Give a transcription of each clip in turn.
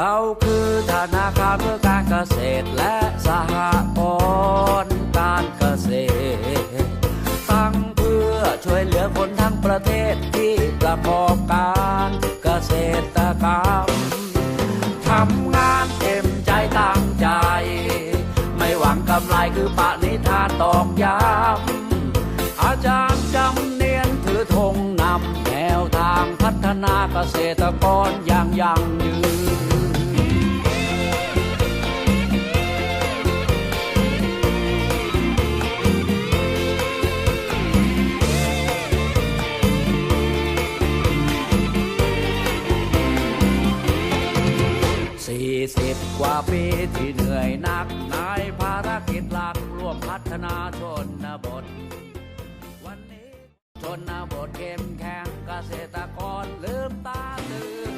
ราคือธนาคารเพื่อการเกษตรและสหกรณ์การเกษตร ตั้งเพื่อช่วยเหลือคนทั้งประเทศที่ประกอบการเกษตรกรรมทำงานเต็มใจตั้งใจ ไม่หวังกำไรคือปณิธานตอกย้ำอาจารย์จำเนียนถือธงนำแนวทางพัฒนาเกษตรกรอย่างยั่งยืน สิบกว่าปีที่เหนื่อยหนักนายภารกิจหลักร่วมพัฒนาชนบท วันนี้ชนบทเข้มแข็งเกษตรกรลืมตาตื่น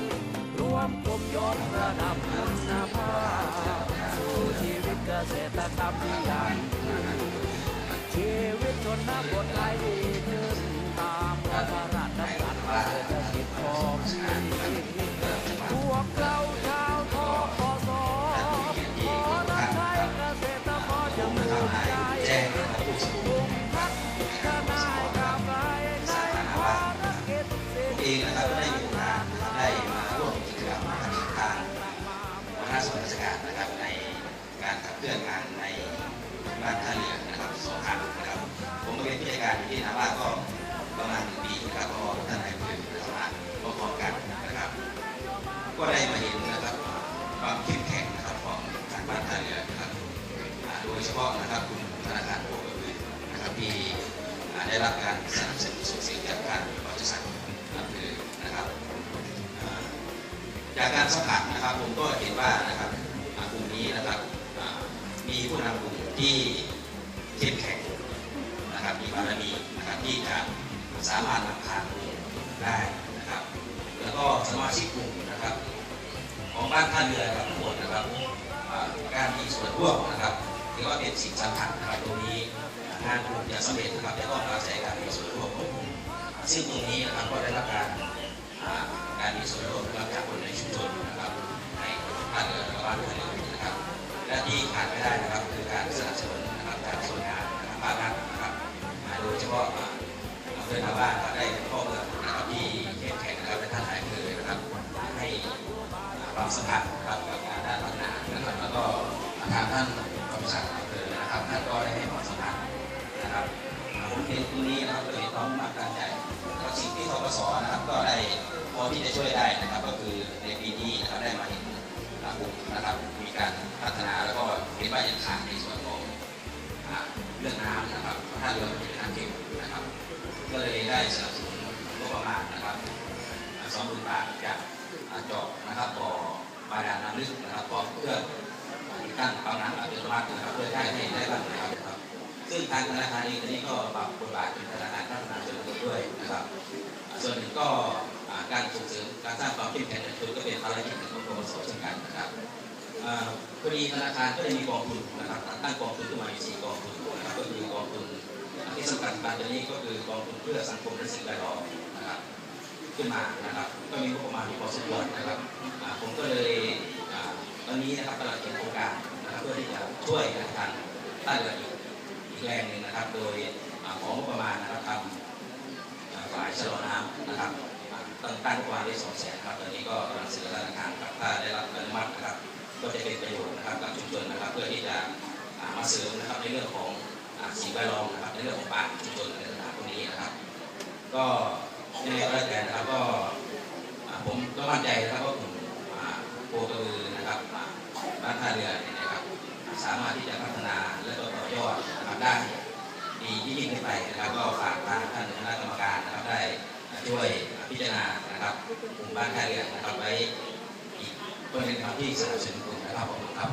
รวมกลุ่มยกระดับคุณภาพสู่ชีวิตเกษตรกรรมที่ยั่ง องนะครับได้มีโอกาสได้มาร่วมกิจกรรมทางทางหัวหน้าส่วนราชการนะครับในการขับเคลื่อนงานในบ้านท่าเรือนะครับสองครั้งนะครับ ผมเป็นผู้จัดการที่นาว่าก็ประมาณหนึ่งปีนะครับก็ท่านนายผู้นะครับมาพร้อมกันนะครับ ก็ได้มาเห็นนะครับความเข้มแข็งนะครับของทางบ้านท่าเรือนะครับโดยเฉพาะนะครับคุณธนาคารโปรกบือนะครับที่ได้รับการสนับสนุนส่งเสริมจากการบริษัท จากการสัมผัสนะครับผมก็เห็นว่านะครับกลุ่มนี้นะครับมีผู้นำกลุ่มที่เข้มแข็งนะครับมีบารมีนะครับที่จะสามารถนำพากลุ่มได้นะครับ แล้วก็สมาชิกกลุ่มนะครับ ของบ้านท่าเรือครับทั้งหมดนะครับการมีส่วนร่วมนะครับถือว่าเป็นสิ่งสำคัญนะครับตรงนี้งานกลุ่มจะสำเร็จนะครับจะต้องอาศัยการมีส่วนร่วมของกลุ่มซึ่งตรงนี้นะครับก็ได้รับการ การมีส่วนร่วมกับจากคนในชุมชนนะครับในภาคเหนือและบ้านท่าเรือนะครับและที่ขาดไม่ได้นะครับคือการสนับสนุนนะครับการส่วนงานภาครัฐนะครับโดยเฉพาะอ่าอำเภอนาบ้านก็ได้ข้อมูลนะครับที่เข้มแข็งนะครับและท่านนายคือนะครับให้ความสำคัญนะ ทกศนะครับก็ได้พอที่จะช่วยได้นะครับ ก็คือในปีนี้นะครับได้มาเห็นกลุ่มนะครับมีการพัฒนาแล้วก็เห็นว่ายังขาดในส่วนของเรื่องน้ำนะครับถ้าเรือมันเป็นน้ำเค็มนะครับ ก็เลยได้สนับสนุนงบประมาณนะครับสองหมื่นบาทจากเจาะนะครับบ่อบาดาลน้ำลึกนะครับพร้อมเพื่อตั้งปั๊มน้ำอัตโนมัตินะครับเพื่อให้ให้ได้บ้างนะครับ ซึ่งทางธนาคารเองตอนนี้ก็ปรับบทบาทเป็นธนาคารพัฒนาชนบทด้วยนะครับ ส่วนหนึ่งก็การส่งเสริมการสร้างความเข้มแข็งในชุมชนก็เป็นภารกิจของกรมสเช่นกันนะครับพอดีธนาคารก็ได้มีกองทุนนะครับตั้งกองทุนขึ้นมาอยู่สี่กองทุนนะครับก็คือกองทุนที่สำคัญการตอนนี้ก็คือกองทุนเพื่อสังคมและสิ่งแวดล้อมนะครับขึ้นมานะครับ ก็มีงบประมาณอยู่พอสมควรนะครับผมก็เลยตอนนี้นะครับกำลังเขียนโครงการนะครับเพื่อที่จะช่วยทางใต้เรืออีกอีกแรงหนึ่งนะครับ โดยของงบประมาณนะครับทำ ฝ่ายชะลอน้ำนะครับตั้งตั้งประมาณไว้สองแสนครับตอนนี้ก็กำลังสื่อธนาคารครับถ้าได้รับอนุมัตินะครับก็จะเป็นประโยชน์นะครับกับชุมชนนะครับเพื่อที่จะมาเสริมนะครับในเรื่องของสิ่งแวดล้อมนะครับในเรื่องของป่าชุมชนในต่างๆพวกนี้นะครับ ก็ยังไงก็แล้วแต่นะครับก็ผมก็มั่นใจนะครับว่ากลุ่มโปรกระบือนะครับบ้านท่าเรือเนี่ยนะครับ สามารถที่จะพัฒนาและก็ต่อยอดนะครับได้ ดีที่ยิ่งขึ้นไปนะครับ ก็ฝากทางท่านคณะกรรมการนะครับได้ช่วยพิจารณานะครับกลุ่มบ้านค่ายเรือนนะครับไว้อีกคนหนึ่งครับที่สนับสนุนกลุ่มนะครับขอบคุณครับ